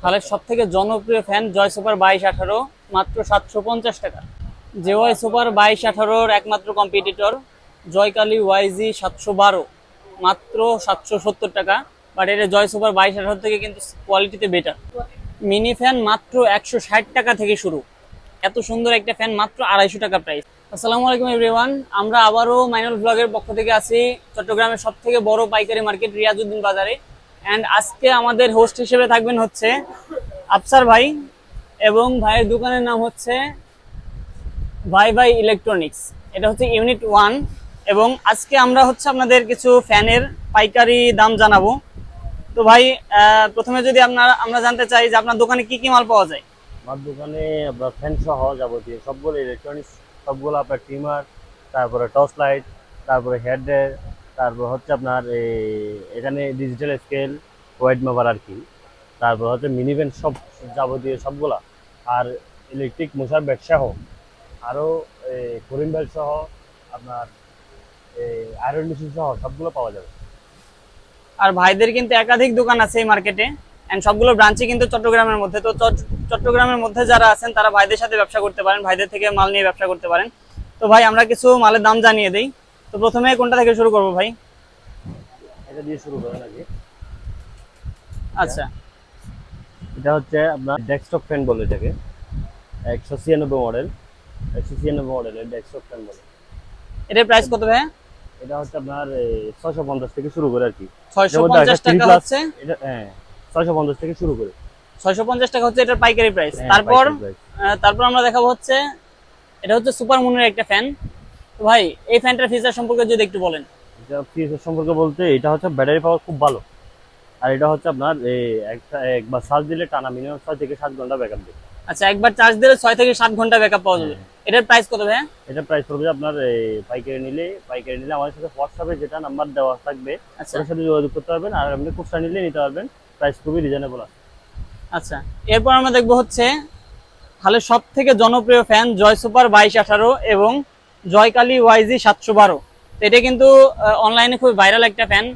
তাহলে সব থেকে জনপ্রিয় ফ্যান জয় সুপার বাইশ আঠারো, মাত্র সাতশো পঞ্চাশ টাকা। জেওয়াই সুপার বাইশ আঠারোর একমাত্র কম্পিটিটর জয়কালী ওয়াইজি সাতশো বারো, মাত্র সাতশো সত্তর টাকা। বাট এটা জয় সুপার বাইশ আঠারো থেকে কিন্তু কোয়ালিটিতে বেটার মিনি ফ্যান মাত্র একশো ষাট টাকা থেকে শুরু। এত সুন্দর একটা ফ্যান মাত্র আড়াইশো টাকা প্রাইস আসসালামু আলাইকুম এভরিওয়ান আমরা আবারও মাইনুল ব্লগের পক্ষ থেকে আছি চট্টগ্রামের সব থেকে বড় পাইকারি মার্কেট রিয়াজউদ্দিন বাজারে। অ্যান্ড আজকে আমাদের হোস্ট হিসেবে থাকবেন হচ্ছে আফসার ভাই এবং ভাইয়ের দোকানের নাম হচ্ছে ভাই ভাই ইলেকট্রনিক্স এটা হচ্ছে ইউনিট ওয়ান এবং আজকে আমরা হচ্ছে আপনাদের কিছু ফ্যানের পাইকারি দাম জানাব। তো ভাই প্রথমে যদি আপনার, আমরা জানতে চাই যে আপনার দোকানে কি কি মাল পাওয়া যায়? আমার দোকানে আপনার ফ্যান সহ যাবতীয় সবগুলো ইলেকট্রনিক্স সবগুলো আপনার ট্রিমার তারপরে টর্চ লাইট তারপরে হেডের তারপর হচ্ছে আপনার এখানে ডিজিটাল স্কেল ওয়াইড মেপার আর কি। তারপর হচ্ছে মিনি ভ্যান সব যাবতীয় সবগুলা। আর ইলেকট্রিক মশার ব্যাট সহ আরও করিম বেল্ট সহ, আপনার আয়রন মেশিন সহ সবগুলো পাওয়া যাবে। আর ভাইদের কিন্তু একাধিক দোকান আছে এই মার্কেটে অ্যান্ড সবগুলো ব্রাঞ্চই কিন্তু চট্টগ্রামের মধ্যে। তো চট- চট্টগ্রামের মধ্যে যারা আছেন, তারা ভাইদের সাথে ব্যবসা করতে পারেন, ভাইদের থেকে মাল নিয়ে ব্যবসা করতে পারেন। তো ভাই, আমরা কিছু মালের দাম জানিয়ে দেই। তো প্রথমে কোনটা থেকে শুরু করব ভাই? এটা দিয়ে শুরু করেন আগে। আচ্ছা। এটা হচ্ছে আপনার ডেস্কটপ ফ্যান বলে এটাকে। একশো ছিয়ানব্বই মডেল একশো ছিয়ানব্বই মডেলের ডেস্কটপ ফ্যান বলে। এটার প্রাইস কত ভাই এটা হচ্ছে আপনার ছয়শো পঞ্চাশ থেকে শুরু করে আর কি। ছয়শো পঞ্চাশ টাকা হচ্ছে? এটা হ্যাঁ ছয়শো পঞ্চাশ থেকে শুরু করে। ছয়শো পঞ্চাশ টাকা হচ্ছে এটার পাইকারি প্রাইস হ্যাঁ, তারপর তারপর আমরা দেখাবো হচ্ছে এটা হচ্ছে সুপার মুনের একটা ফ্যান ভাই এই ফ্যানটার ফিচার সম্পর্কে যদি একটু বলেন। এটা ফিচার সম্পর্কে বলতে এটা হচ্ছে ব্যাটারি পাওয়ার খুব ভালো। আর এটা হচ্ছে আপনার একটা একবার চার্জ দিলে টানা মিনিমাম ছয় থেকে সাত ঘণ্টা ব্যাকআপ দেবে। আচ্ছা একবার চার্জ দিলে ছয় থেকে সাত ঘণ্টা ব্যাকআপ পাওয়া যাবে। এটার প্রাইস কত ভাই এটা প্রাইস পড়বে আপনার পাইকারি নিলে পাইকারি নিলে আমাদের সাথে হোয়াটসঅ্যাপে যেটা নাম্বার দেওয়া থাকবে আচ্ছা। ওটার সাথে যোগাযোগ করতে পারবেন। আর আপনি খুচরা নিলে নিতে পারবেন। প্রাইস খুবই রিজনেবল আছে। আচ্ছা এরপর আমরা দেখব হচ্ছে তাহলে সব থেকে জনপ্রিয় ফ্যান জয় সুপার বাইশ আঠারো এবং জয়কালী ওয়াইজি সাতশো বারো। এটা কিন্তু অনলাইনে খুব ভাইরাল একটা ফ্যান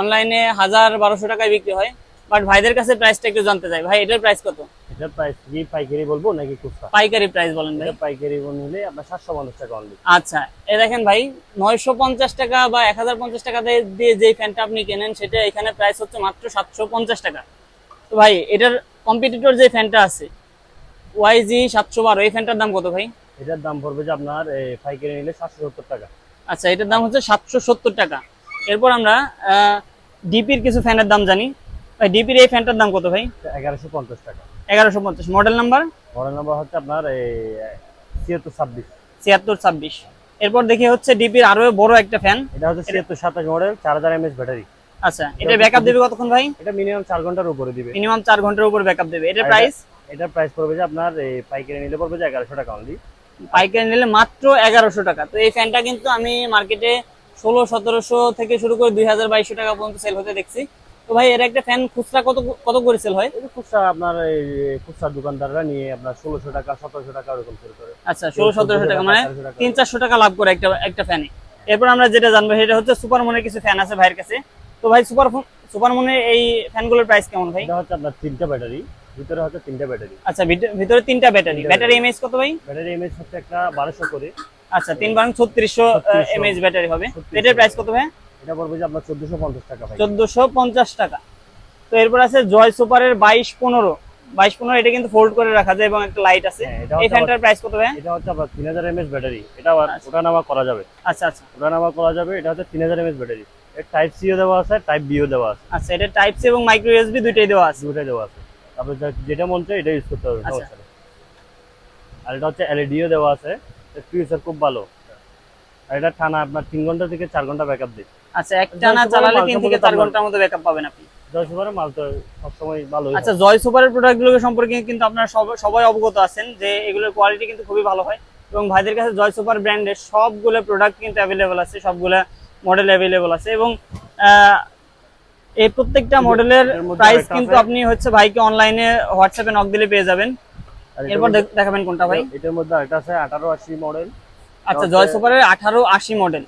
অনলাইনে হাজার বারোশো টাকায় বিক্রি হয়। বাট ভাইদের কাছে প্রাইসটা একটু জানতে চাই। ভাই এটার প্রাইস কত? এটার প্রাইস কি পাইকারি বলব নাকি খুচরা? পাইকারি প্রাইস বলেন ভাই। পাইকারি নিলে আপনার সাতশো পঞ্চাশ টাকা অনলি আচ্ছা এ দেখেন ভাই নয়শো পঞ্চাশ টাকা বা এক হাজার পঞ্চাশ টাকা দিয়ে যে ফ্যানটা আপনি কেনেন সেটা এখানে প্রাইস হচ্ছে মাত্র সাতশো পঞ্চাশ টাকা। তো ভাই এটার কম্পিটিটর যে ফ্যানটা আছে ওয়াইজি সাতশো বারো। এই ফ্যানটার দাম কত ভাই? এটার দাম পড়বে যে আপনার পাইকারি নিলে সাতশো সত্তর টাকা। আচ্ছা এটার দাম হচ্ছে সাতশো সত্তর টাকা। এরপর আমরা ডিপির কিছু ফ্যানের দাম জানি। ভাই ডিপির এই ফ্যানটার দাম কত ভাই? এগারোশো পঞ্চাশ টাকা। এগারোশো পঞ্চাশ। Model number? মডেল নাম্বার হচ্ছে আপনার ছিয়াত্তর ছাব্বিশ। ছিয়াত্তর ছাব্বিশ। এরপর দেখি হচ্ছে ডিপির আরও বড় একটা ফ্যান। এটা হচ্ছে ছিয়াত্তর সাতাশ মডেল চার হাজার এমএস ব্যাটারি। আচ্ছা এটা ব্যাকআপ দেবে কতক্ষণ ভাই? এটা মিনিমাম চার ঘণ্টার উপরে দিবে। মিনিমাম চার ঘণ্টার উপর ব্যাকআপ দেবে। এটার প্রাইস এটার প্রাইস পড়বে যে আপনার এই পাইকারি নিলে পড়বে যে এগারোশো টাকা অনলি পাইকারি নিলে মাত্র এগারোশো টাকা। তো এই ফ্যানটা কিন্তু আমি মার্কেটে ষোলো সতেরোশো থেকে শুরু করে দুই হাজার বাইশশো টাকা পর্যন্ত সেল হতে দেখছি। তো ভাই এর একটা ফ্যান খুচরা কত কত করে সেল হয়? খুচরা আপনার এই খুচরা দোকানদাররা নিয়ে আপনার ষোলোশো টাকা সতেরোশো টাকা ওরকম সেল করে। আচ্ছা ষোলো সতেরোশো টাকা মানে 1400 টাকা। তিন চারশো টাকা লাভ করে একটা একটা ফ্যানে এরপর আমরা যেটা জানব সেটা হচ্ছে সুপার মনের কিছু ফ্যান আছে ভাইয়ের কাছে। তো ভাই সুপার সুপার মনের এই ফ্যানগুলোর প্রাইস কেমন ভাই? এটা হচ্ছে আপনার তিনটা ব্যাটারি ভিতরে হচ্ছে তিনটা ব্যাটারি। আচ্ছা ভিতরে- তিনটা ব্যাটারি। ব্যাটারি। এমএএইচ কত ভাই? ব্যাটারি এমএস হচ্ছে একটা বারোশো করে। আচ্ছা তিন বারং ছত্রিশশো 3600 এমএএইচ ব্যাটারি হবে। এটার প্রাইস কত ভাই? এটা পড়বে যে আপনার চোদ্দশো পঞ্চাশ টাকা ভাই। চোদ্দশো পঞ্চাশ টাকা। তো এরপর আছে জয় সুপারের বাইশ পনেরো। বাইশ পনেরো এটা কিন্তু ফোল্ড করে রাখা যায় এবং একটা লাইট আছে। এই ফ্যানটার প্রাইস কত ভাই? এটা হচ্ছে আপনার তিন হাজার এমএস ব্যাটারি। এটা আবার আচ্ছা। ওটা নামা করা যাবে। আচ্ছা আচ্ছা। ওটা নামা করা যাবে। এটা হচ্ছে তিন হাজার এমএস ব্যাটারি। এর টাইপ সিও দেওয়া আছে টাইপ বিও দেওয়া আছে। আচ্ছা এটা টাইপ সি এবং মাইক্রো ইউএসবি দুইটাই দেওয়া আছে। দুটাই দেওয়া আছে। যেটা মন চায় এটা ইউজ করতে হবে আচ্ছা। সমস্যা নেই। আর এটা হচ্ছে এলইডিও দেওয়া আছে। ফিউচার খুব ভালো। আর এটা টানা আপনার তিন ঘণ্টা থেকে চার ঘণ্টা ব্যাকআপ আচ্ছা একটা না জয় সুপারের চালালে তিন থেকে সম্পর্কে চার ঘণ্টার মতো ব্যাকআপ পাবেন আপনি। দশ বারের মাল তো সবসময় ভালো আচ্ছা জয় সুপারের প্রোডাক্টগুলো সম্পর্কে কিন্তু আপনারা সবাই অবগত আছেন যে এগুলোর কোয়ালিটি কিন্তু খুবই ভালো হয়। এবং ভাইদের কাছে জয় সুপার ব্র্যান্ডের সবগুলো প্রোডাক্ট কিন্তু অ্যাভেলেবল আছে সবগুলো মডেল অ্যাভেলেবল আছে। এবং এই প্রত্যেকটা মডেলের প্রাইস কিন্তু আপনি হচ্ছে ভাইকে অনলাইনে হোয়াটসঅ্যাপে নক দিলে পেয়ে যাবেন। এরপর দেখাবেন কোনটা ভাই। এটার মধ্যে একটা আছে আঠারো আশি মডেল আচ্ছা জয় সুপারের আঠারো আশি মডেল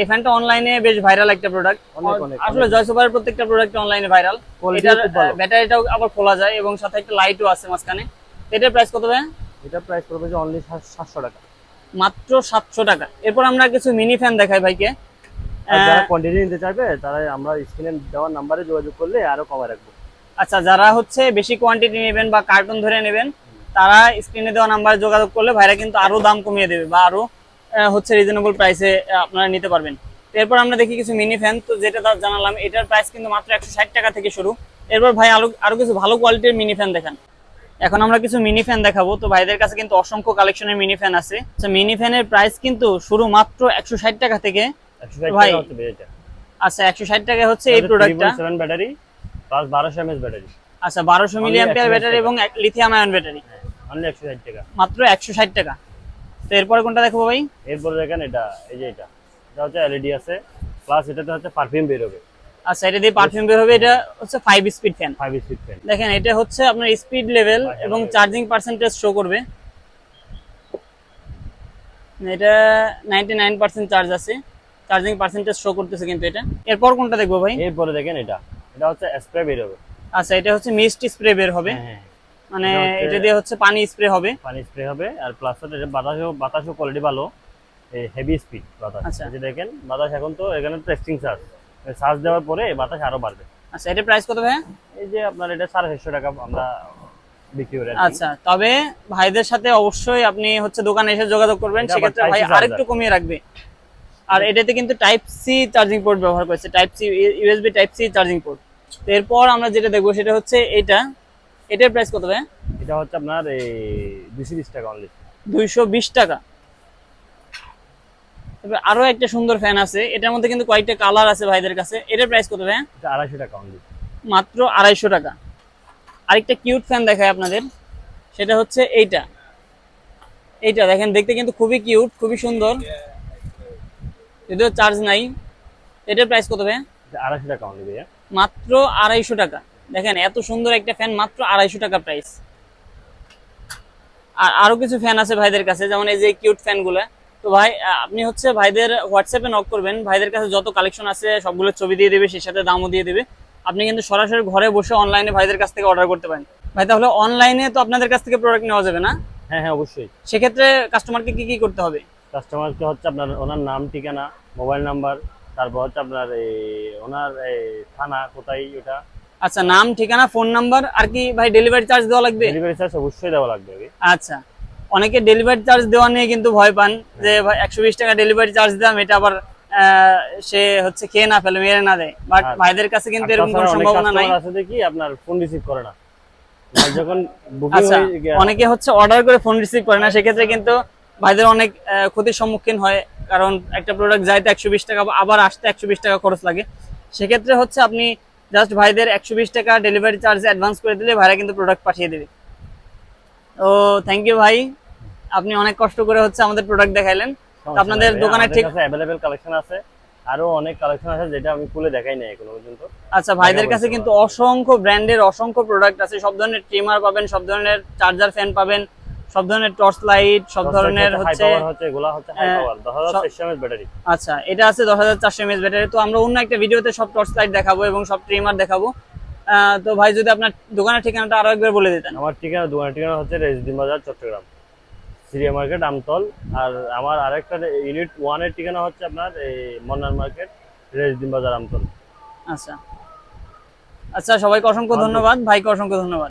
এই ফ্যানটা অনলাইনে বেশ ভাইরাল একটা প্রোডাক্ট আসলে জয় সুপারের প্রত্যেকটা প্রোডাক্ট অনলাইনে ভাইরাল এটার ব্যাটারিটাও আবার খোলা যায় এবং সাথে একটা লাইটও আছে মাঝখানে। এটার প্রাইস কত ভাই? এটা প্রাইস পড়বে যে অনলি সাতশো টাকা। মাত্র সাতশো টাকা। এরপর আমরা কিছু মিনি ফ্যান দেখাই ভাইকে। আর যারা কোয়ান্টিটি নিতে চাইবে তারা আমরা স্ক্রিনে দেওয়ার নাম্বারে যোগাযোগ করলে আরও কমে রাখব। আচ্ছা যারা হচ্ছে বেশি কোয়ান্টিটি নেবেন বা কার্টন ধরে নেবেন তারা স্ক্রিনে দেওয়া নাম্বারে যোগাযোগ করলে ভাইরা কিন্তু আরও দাম কমিয়ে দেবে বা আরও হচ্ছে রিজনেবল প্রাইসে আপনারা নিতে পারবেন। এরপর আমরা দেখি কিছু মিনি ফ্যান তো যেটা তা- জানালাম এটার প্রাইস কিন্তু মাত্র একশো ষাট টাকা থেকে শুরু। এরপর ভাই আরও আরও কিছু ভালো কোয়ালিটির মিনি ফ্যান দেখান। এখন আমরা কিছু মিনি ফ্যান দেখাবো। তো ভাইদের কাছে কিন্তু অসংখ্য কালেকশনের মিনি ফ্যান আছে। আচ্ছা মিনি ফ্যানের প্রাইস কিন্তু শুরু মাত্র একশো ষাট টাকা থেকে ভাই, আচ্ছা টাকা হচ্ছে এই প্রোডাক্টটা সেভেন ব্যাটারি প্লাস বারোশো এমএস ব্যাটারি আচ্ছা বারোশো Only মিলিয়াম ব্যাটারি এবং লিথিয়াম আয়ন ব্যাটারি অনলি টাকা। মাত্র তো এরপরে কোনটা দেখব ভাই? এরপরে দেখেন এটা এই যে এটা। এটা হচ্ছে এলইডি আছে প্লাস এটাতে হচ্ছে পারফিউম বের হবে। আচ্ছা এটা দিয়ে পারফিউম বের হবে এটা হচ্ছে five speed fan five speed fan দেখেন এটা হচ্ছে আপনার স্পিড লেভেল এবং। চার্জিং পার্সেন্টেজ শো করবে। এটা নাইনটি নাইন পার্সেন্ট চার্জ আছে। চার্জিং পার্সেন্টেজ শো করতেছে কিন্তু এটা। এরপর কোনটা দেখব ভাই? এরপরে দেখেন এটা। এটা হচ্ছে স্প্রে বের হবে। আচ্ছা এটা হচ্ছে মিস্ট স্প্রে বের হবে। হ্যাঁ, হ্যাঁ। মানে এটা দিয়ে হচ্ছে পানি স্প্রে হবে। পানি স্প্রে হবে আর প্লাস এটা বাতাসও বাতাসও কোয়ালিটি ভালো। হেভি স্পিড বাতাস। আচ্ছা। এই দেখেন বাতাস এখন তো এখানে টেস্টিং চার্জ চার্জ দেওয়ার পরে বাতাস আরও বাড়বে। আচ্ছা এটা প্রাইস কত ভাই এই যে আপনার এটা সাড়ে চারশো টাকা আমরা বিক্রি করে আচ্ছা তবে ভাইদের সাথে অবশ্যই আপনি হচ্ছে দোকানে এসে যোগাযোগ করবেন। সেক্ষেত্রে ভাই আরেকটু কমিয়ে রাখবে। আর এটাতে কিন্তু টাইপ সি চার্জিং পোর্ট ব্যবহার করেছে। Type C USB type C charging port তো এরপর আমরা যেটা দেখব সেটা হচ্ছে এটা। এটার প্রাইস কত ভাই? এটা হচ্ছে আপনার এই দুশো বিশ টাকা অনলি দুইশো বিশ টাকা। তবে আরও একটা সুন্দর ফ্যান আছে। এটার মধ্যে কিন্তু কয়েকটা কালার আছে ভাইদের কাছে। এটার প্রাইস কত ভাই? এটা আড়াইশো টাকা অনলি মাত্র আড়াইশো টাকা। আরেকটা কিউট ফ্যান দেখায় আপনাদের। সেটা হচ্ছে এইটা। এইটা দেখেন দেখতে কিন্তু খুবই কিউট খুবই সুন্দর। যদিও চার্জ নাই। এটার প্রাইস কত ভাই আড়াইশো টাকা অনলি ভাইয়া। মাত্র আড়াইশো টাকা। দেখেন এত সুন্দর একটা ফ্যান মাত্র আড়াইশো টাকা প্রাইস আর আরও কিছু ফ্যান আছে ভাইদের কাছে যেমন এই যে কিউট ফ্যানগুলো তো ভাই আপনি হচ্ছে ভাইদের হোয়াটসঅ্যাপে নক করবেন। ভাইদের কাছে যত কালেকশন আছে সবগুলোর ছবি দিয়ে দেবে সেই সাথে দামও দিয়ে দেবে। আপনি কিন্তু সরাসরি ঘরে বসে অনলাইনে ভাইদের কাছ থেকে অর্ডার করতে পারেন। ভাই তাহলে অনলাইনে তো আপনাদের কাছ থেকে প্রোডাক্ট নেওয়া যাবে না? হ্যাঁ হ্যাঁ অবশ্যই। সেক্ষেত্রে কাস্টমারকে কি কি করতে হবে? কাস্টমারকে হচ্ছে আপনার ওনার নাম ঠিকানা মোবাইল নাম্বার তারপর হচ্ছে আপনার এই ওনার এই থানা কোথায় ওটা আচ্ছা নাম ঠিকানা ফোন নাম্বার আর কি ভাই ডেলিভারি চার্জ দেওয়া লাগবে? ডেলিভারি চার্জ অবশ্যই দেওয়া লাগবে। আচ্ছা অনেকে ডেলিভারি চার্জ দেওয়া নিয়ে কিন্তু ভয় পান যে ভাই একশো বিশ টাকা ডেলিভারি চার্জ দিলাম এটা আবার সে হচ্ছে খেয়ে না ফেলে মেরে না দেয়। বাট ভাইদের কাছে কিন্তু এরকম কোনো সম্ভাবনা নাই। আছে দেখি আপনার ফোন রিসিভ করে না। যখন বুকিং আচ্ছা হয়ে অনেকে হচ্ছে অর্ডার করে ফোন রিসিভ করে না সেক্ষেত্রে কিন্তু ভাইদের অনেক ক্ষতির সম্মুখীন হয় কারণ একটা প্রোডাক্ট যাইতে একশো বিশ টাকা আবার আসতে একশো বিশ টাকা খরচ লাগে। সেক্ষেত্রে হচ্ছে আপনি জাস্ট ভাইদের একশো বিশ টাকা ডেলিভারি চার্জ অ্যাডভান্স করে দিলে ভাইরা কিন্তু প্রোডাক্ট পাঠিয়ে দেবে। তো থ্যাংক ইউ ভাই আপনি অনেক কষ্ট করে হচ্ছে আমাদের প্রোডাক্ট দেখাইলেন। আপনাদের দোকানে ঠিক অ্যাভেলেবেল কালেকশন আছে আরও অনেক কালেকশন আছে যেটা আমি খুলে দেখাই নাই এখনও পর্যন্ত। আচ্ছা ভাইদের কাছে কিন্তু অসংখ্য ব্র্যান্ডের অসংখ্য প্রোডাক্ট আছে সব ধরনের ট্রিমার পাবেন সব ধরনের চার্জার ফ্যান পাবেন সব ধরনের টর্চ লাইট সব ধরনের হচ্ছে এগুলা হচ্ছে হাই পাওয়ার এমএস ব্যাটারি আচ্ছা এটা আছে দশ হাজার চারশো এমএস ব্যাটারি তো আমরা অন্য একটা ভিডিওতে সব টর্চ লাইট দেখাবো এবং সব ট্রিমার দেখাবো। তো ভাই যদি আপনার দোকানের ঠিকানাটা আরও একবার বলে দিতেন। আমার ঠিকানা দোকানের ঠিকানা হচ্ছে রেজদিন বাজার চট্টগ্রাম। Syria market Amtal. আর আমার আরেকটা ইউনিট ওয়ানের ঠিকানা হচ্ছে আপনার এই মন্নার মার্কেট রেজদিন বাজার আমতল। আচ্ছা। আচ্ছা সবাইকে অসংখ্য ধন্যবাদ। ভাইকে অসংখ্য ধন্যবাদ।